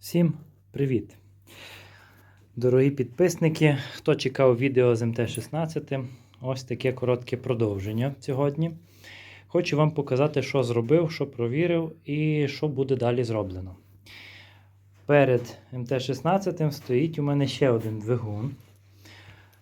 Всім привіт! Дорогі підписники, хто чекав відео з МТ-16, ось таке коротке продовження сьогодні. Хочу вам показати, що зробив, що провірив і що буде далі зроблено. Перед МТ-16 стоїть у мене ще один двигун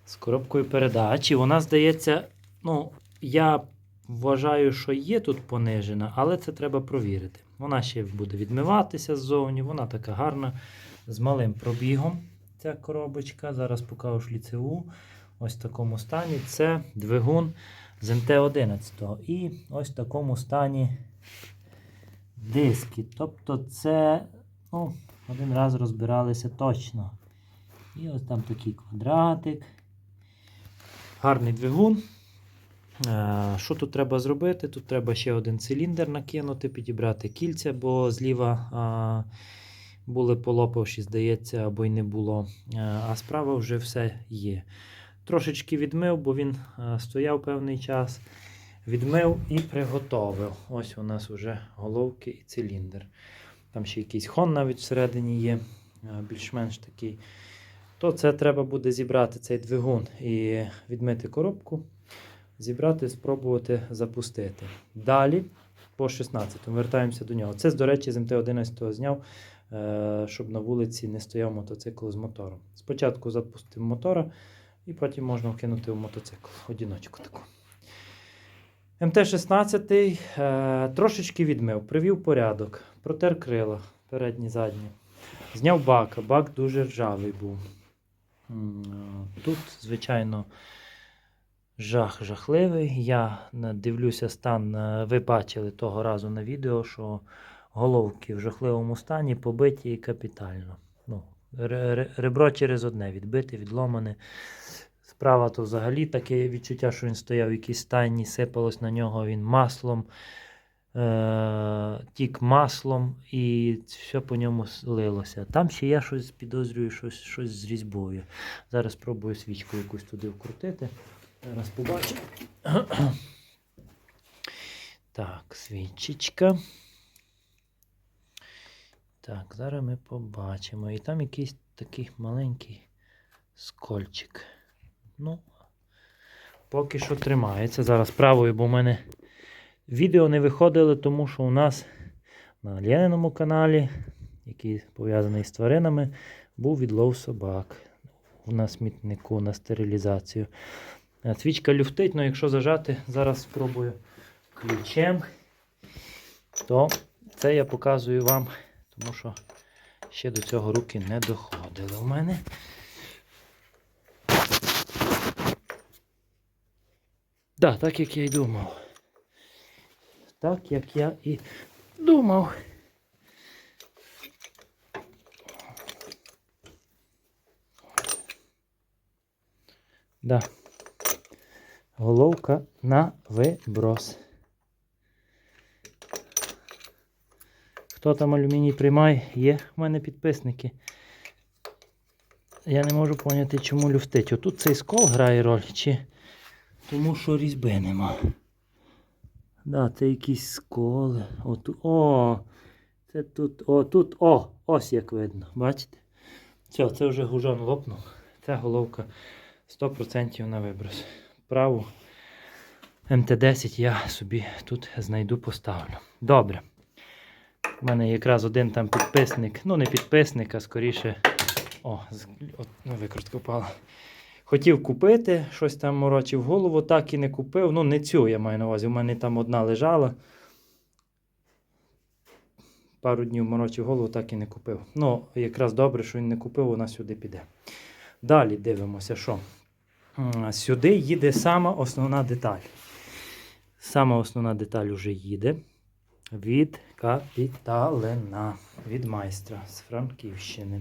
з коробкою передач. І вона здається, ну, я вважаю, що є тут понижена, але це треба провірити. Вона ще буде відмиватися ззовні, вона така гарна, з малим пробігом. Ця коробочка. Зараз покажу шліцеву. Ось в такому стані. Це двигун з МТ-11. І ось в такому стані диски. Тобто це ну, один раз розбиралися точно. І ось там такий квадратик. Гарний двигун. Е, Що тут треба зробити? Тут треба ще один циліндр накинути, підібрати кільця, бо зліва були полопавші, здається, або й не було. Е, А справа вже все є. Трошечки відмив, бо він е, стояв певний час. Відмив і приготовив. Ось у нас вже головки і циліндр. Там ще якийсь хон навіть всередині є, більш-менш такий. То це треба буде зібрати цей двигун і відмити коробку зібрати, спробувати запустити. Далі, по 16 вертаємося до нього. Це, до речі, з МТ-11 зняв, е, щоб на вулиці не стояв мотоцикл з мотором. Спочатку запустив мотора, і потім можна вкинути в мотоцикл. Одіночку таку. МТ-16 е, трошечки відмив, привів порядок, протер крила передні, задні. Зняв бак. Бак дуже ржавий був. Тут, звичайно, жах жахливий. Я дивлюся стан. е, Ви бачили того разу на відео, що головки в жахливому стані побиті капітально. Ну, ре- ре- ребро через одне відбите, відломане. Справа то взагалі таке відчуття, що він стояв в якійсь стайні, сипалось на нього він маслом, е- тік маслом і все по ньому лилося. Там ще я щось підозрюю, щось, щось з різьбою. Зараз спробую свічку якусь туди вкрутити. Зараз побачимо. Так, свічечка. Так, зараз ми побачимо. І там якийсь такий маленький скольчик. Ну, поки що тримається. Зараз правою, бо в мене відео не виходили, тому що у нас на Лениному каналі, який пов'язаний з тваринами, був відлов собак. У нас смітнику на стерилізацію. Е, Свічка люфтить, але якщо зажати, зараз спробую ключем, то це я показую вам, тому що ще до цього руки не доходили у мене. Да, так як я і думав. Так як я і думав. Да. Головка на виброс. Хто там алюміній приймає, є в мене підписники. Я не можу поняти, чому люфтить. Отут цей скол грає роль, чи тому що різьби нема. Да, це якісь сколи. Отут. О! Це тут, о, тут, о! Ось як видно. Бачите? Все, це вже гужон лопнув. Ця головка 100% на виброс. Праву МТ-10 я собі тут знайду, поставлю. Добре. У мене якраз один там підписник, ну не підписник, а скоріше. О, от, ну, викрутка впала. Хотів купити, щось там морочив голову, так і не купив. Ну, не цю я маю на увазі. У мене там одна лежала. Пару днів морочив голову, так і не купив. Ну, якраз добре, що він не купив, вона сюди піде. Далі дивимося, що. Сюди їде сама основна деталь. Сама основна деталь вже їде від капіталена, від майстра з Франківщини.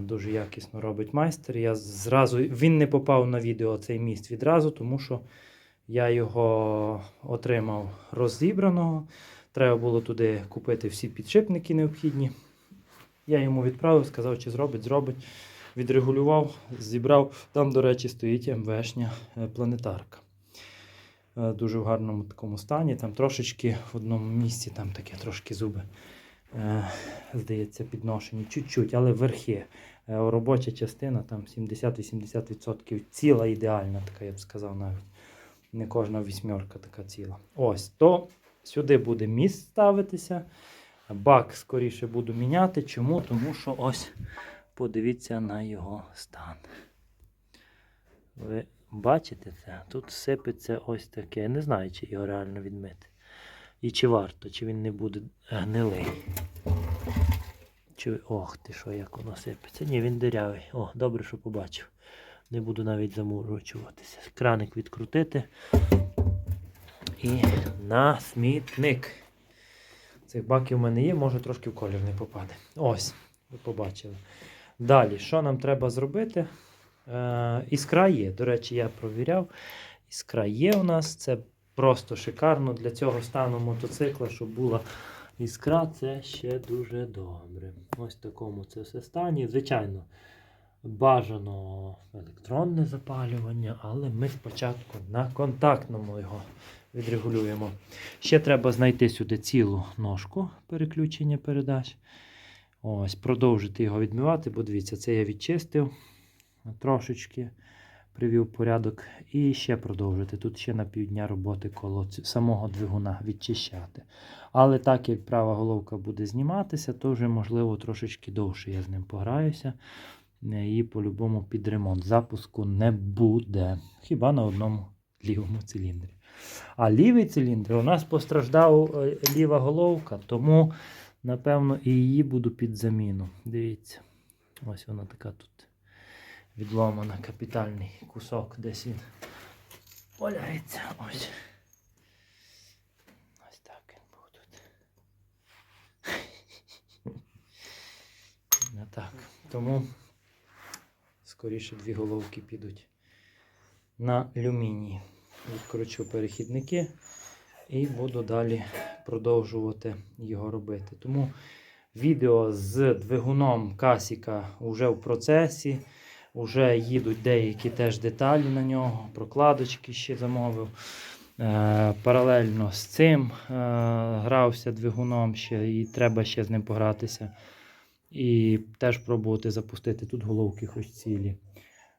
Дуже якісно робить майстер. Я зразу, він не попав на відео цей міст відразу, тому що я його отримав розібраного. Треба було туди купити всі підшипники необхідні. Я йому відправив, сказав, чи зробить, зробить. Відрегулював, зібрав. Там, до речі, стоїть МВшня е, планетарка. Е, Дуже в гарному такому стані. Там трошечки в одному місці там таке трошки зуби е, здається, підношені. Чуть-чуть, але верхи. Робоча частина там 70-80% ціла ідеальна, така я б сказав навіть. Не кожна вісьмерка така ціла. Ось, то сюди буде міст ставитися. Бак скоріше буду міняти. Чому? Тому що ось подивіться на його стан. Ви бачите це? Тут сипеться ось таке. Я не знаю, чи його реально відмити. І чи варто, чи він не буде гнилий. Чи... Ох ти що, як воно сипеться. Ні, він дирявий. О, добре, що побачив. Не буду навіть замурочуватися. Краник відкрутити. І на смітник. Цих баків в мене є, може трошки в колір не попаде. Ось, ви побачили. Далі, що нам треба зробити? Е, іскра є. До речі, я провіряв. Іскра є у нас. Це просто шикарно для цього стану мотоцикла, щоб була іскра, це ще дуже добре. Ось в такому це все стані. Звичайно, бажано електронне запалювання, але ми спочатку на контактному його відрегулюємо. Ще треба знайти сюди цілу ножку переключення передач. Ось, продовжити його відмивати, бо дивіться, це я відчистив трошечки, привів порядок. І ще продовжити. Тут ще на півдня роботи коло самого двигуна відчищати. Але так як права головка буде зніматися, то вже можливо трошечки довше я з ним пограюся. І по-любому під ремонт. Запуску не буде. Хіба на одному лівому циліндрі. А лівий циліндр у нас постраждав е, ліва головка, тому, напевно, і її буду під заміну. Дивіться. Ось вона така тут відломана, капітальний кусок, десь він валяється. Ось. Ось так він був тут. Не так. Тому скоріше дві головки підуть на алюміній. Відкручу перехідники і буду далі продовжувати його робити. Тому відео з двигуном Касіка вже в процесі. Уже їдуть деякі теж деталі на нього, прокладочки ще замовив. Е, паралельно з цим е, грався двигуном ще, і треба ще з ним погратися. І теж пробувати запустити тут головки хоч цілі.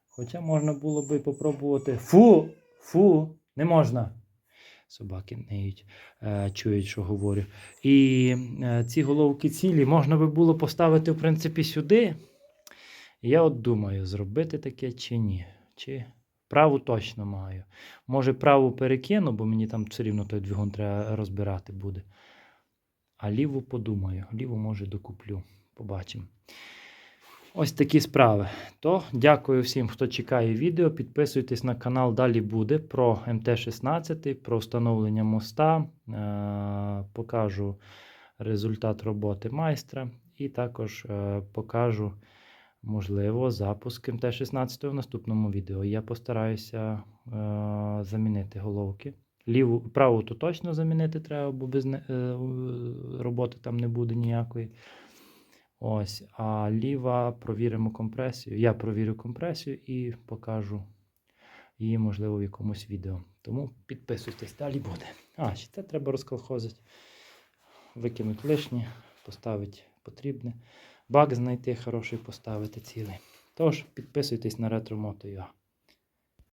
Хоча можна було би попробувати. Фу! Фу! Не можна! Собаки неють, е, чують, що говорю. І е, ці головки цілі можна би було поставити, в принципі, сюди. Я от думаю, зробити таке чи ні. Чи праву точно маю. Може, праву перекину, бо мені там все рівно той двигун треба розбирати буде. А ліву подумаю. Ліву, може, докуплю. Побачимо. Ось такі справи. То дякую всім, хто чекає відео. Підписуйтесь на канал. Далі буде про МТ-16, про встановлення моста. Е- покажу результат роботи майстра. І також е- покажу, можливо, запуск МТ-16 в наступному відео. Я постараюся е- замінити головки. Ліву, праву то точно замінити треба, бо без е- роботи там не буде ніякої. Ось, а ліва провіримо компресію. Я провірю компресію і покажу її, можливо, в якомусь відео. Тому підписуйтесь, далі буде. А, ще це треба розколхозити. Викинути лишнє, поставити потрібне. Бак знайти хороший, поставити цілий. Тож, підписуйтесь на ретро.ua.